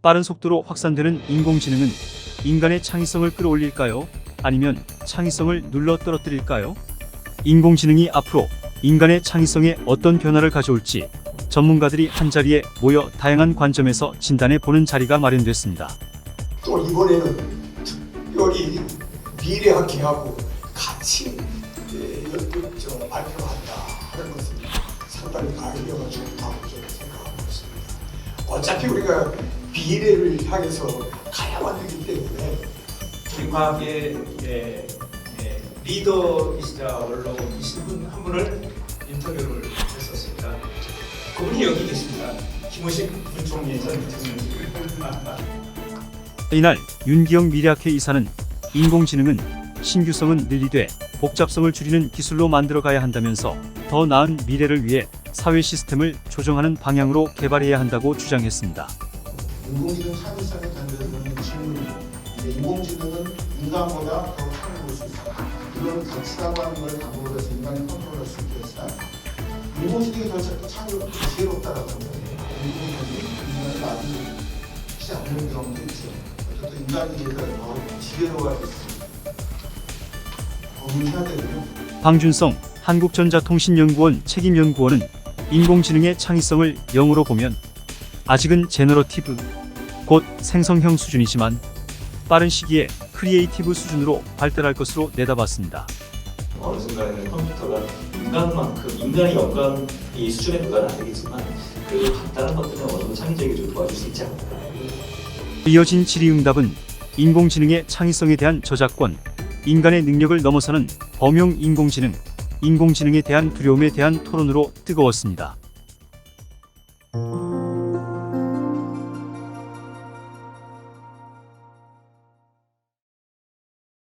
빠른 속도로 확산되는 인공지능은 인간의 창의성을 끌어올릴까요? 아니면 창의성을 눌러 떨어뜨릴까요? 인공지능이 앞으로 인간의 창의성에 어떤 변화를 가져올지 전문가들이 한자리에 모여 다양한 관점에서 진단해 보는 자리가 마련됐습니다. 또 이번에는 특별히 미래학회하고 같이 저 발표한다 하는 것은 상당히 아이디어가 좋다고 저는 생각하고 있습니다. 어차피 우리가 미래를 향해서 가야만 하기 때문에 과학의 예, 예, 리더이시자 언론이신 분한 분을 인터뷰를 했었습니다. 그분이 여기 계십니다. 김호식 부총리 전 대통령님. 이날 윤기영 미래학회 이사는 인공지능은 신규성은 늘리되 복잡성을 줄이는 기술로 만들어 가야 한다면서 더 나은 미래를 위해 사회 시스템을 조정하는 방향으로 개발해야 한다고 주장했습니다. 인공지능 창의성에 던져지는 질문이 인공지능은 인간보다 더 창의할 수 있다. 이런 가치라고 하는 걸 담으로 해서 인간이 컨트롤할 수 있겠으나 인공지능이 더 창의롭고 지혜롭다라고 하면 인공지능이 인간을 만들지 않는 경우도 있죠. 어쨌든 인간이 더 지혜로워질 수 있다. 고민해야 되고요. 방준성 한국전자통신연구원 책임연구원은 인공지능의 창의성을 0으로 보면 아직은 제너러티브, 곧 생성형 수준이지만 빠른 시기에 크리에이티브 수준으로 발달할 것으로 내다봤습니다. 어느 순간에는 컴퓨터가 인간만큼 인간의 영감 이 수준에 도달은 안 되겠지만 그래도 간단한 것들은 어느 정도 창의적이 좀 도와줄 수 있지 않을까. 이어진 질의응답은 인공지능의 창의성에 대한 저작권, 인간의 능력을 넘어서는 범용 인공지능, 인공지능에 대한 두려움에 대한 토론으로 뜨거웠습니다.